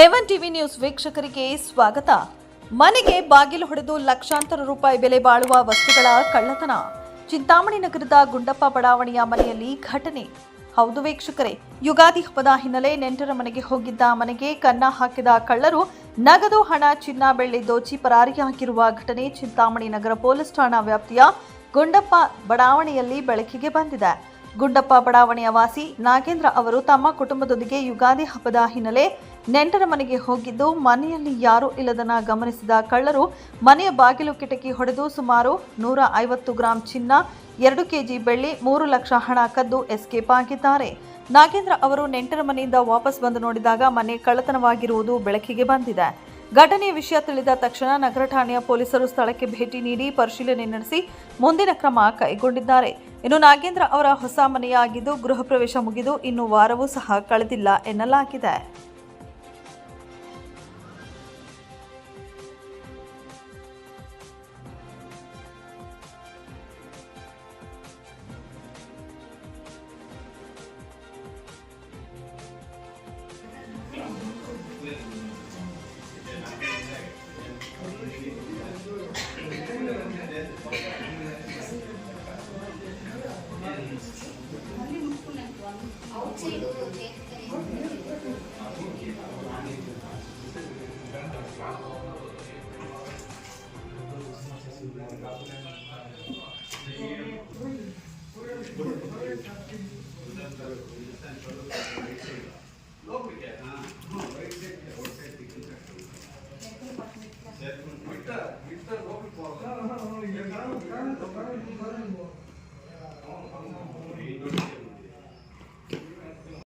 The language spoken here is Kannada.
ಎವನ್ ಟಿವಿ ನ್ಯೂಸ್ ವೀಕ್ಷಕರಿಗೆ ಸ್ವಾಗತ. ಮನೆಗೆ ಬಾಗಿಲು ಹೊಡೆದು ಲಕ್ಷಾಂತರ ರೂಪಾಯಿ ಬೆಲೆ ಬಾಳುವ ವಸ್ತುಗಳ ಕಳ್ಳತನ. ಚಿಂತಾಮಣಿ ನಗರದ ಗುಂಡಪ್ಪ ಬಡಾವಣೆಯ ಮನೆಯಲ್ಲಿ ಘಟನೆ. ಹೌದು ವೀಕ್ಷಕರೇ, ಯುಗಾದಿ ಹಬ್ಬದ ಹಿನ್ನೆಲೆ ನೆಂಟರ ಮನೆಗೆ ಹೋಗಿದ್ದ ಮನೆಗೆ ಕನ್ನ ಹಾಕಿದ ಕಳ್ಳರು ನಗದು ಹಣ, ಚಿನ್ನ, ಬೆಳ್ಳಿ, ದೋಚಿ ಪರಾರಿಯಾಗಿರುವ ಘಟನೆ ಚಿಂತಾಮಣಿ ನಗರ ಪೊಲೀಸ್ ಠಾಣಾ ವ್ಯಾಪ್ತಿಯ ಗುಂಡಪ್ಪ ಬಡಾವಣೆಯಲ್ಲಿ ಬೆಳಕಿಗೆ ಬಂದಿದೆ. ಗುಂಡಪ್ಪ ಬಡಾವಣೆಯ ವಾಸಿ ನಾಗೇಂದ್ರ ಅವರು ತಮ್ಮ ಕುಟುಂಬದೊಂದಿಗೆ ಯುಗಾದಿ ಹಬ್ಬದ ಹಿನ್ನೆಲೆ ನೆಂಟರ ಮನೆಗೆ ಹೋಗಿದ್ದು, ಮನೆಯಲ್ಲಿ ಯಾರೂ ಇಲ್ಲದನ್ನ ಗಮನಿಸಿದ ಕಳ್ಳರು ಮನೆಯ ಬಾಗಿಲು ಕಿಟಕಿ ಹೊಡೆದು ಸುಮಾರು ನೂರ ಐವತ್ತು ಗ್ರಾಂ ಚಿನ್ನ, ಎರಡು ಕೆಜಿ ಬೆಳ್ಳಿ, ಮೂರು ಲಕ್ಷ ಹಣ ಕದ್ದು ಎಸ್ಕೇಪ್ ಆಗಿದ್ದಾರೆ. ನಾಗೇಂದ್ರ ಅವರು ನೆಂಟರ ಮನೆಯಿಂದ ವಾಪಸ್ ಬಂದು ನೋಡಿದಾಗ ಮನೆ ಕಳ್ಳತನವಾಗಿರುವುದು ಬೆಳಕಿಗೆ ಬಂದಿದೆ. ಘಟನೆಯ ವಿಷಯ ತಿಳಿದ ತಕ್ಷಣ ನಗರ ಠಾಣೆಯ ಪೊಲೀಸರು ಸ್ಥಳಕ್ಕೆ ಭೇಟಿ ನೀಡಿ ಪರಿಶೀಲನೆ ನಡೆಸಿ ಮುಂದಿನ ಕ್ರಮ ಕೈಗೊಂಡಿದ್ದಾರೆ. ಇನ್ನು ನಾಗೇಂದ್ರ ಅವರ ಹೊಸ ಮನೆಯಾಗಿದ್ದು ಗೃಹ ಪ್ರವೇಶ ಮುಗಿದು ಇನ್ನು ವಾರವೂ ಸಹ ಕಳೆದಿಲ್ಲ ಎನ್ನಲಾಗಿದೆ. Gracias.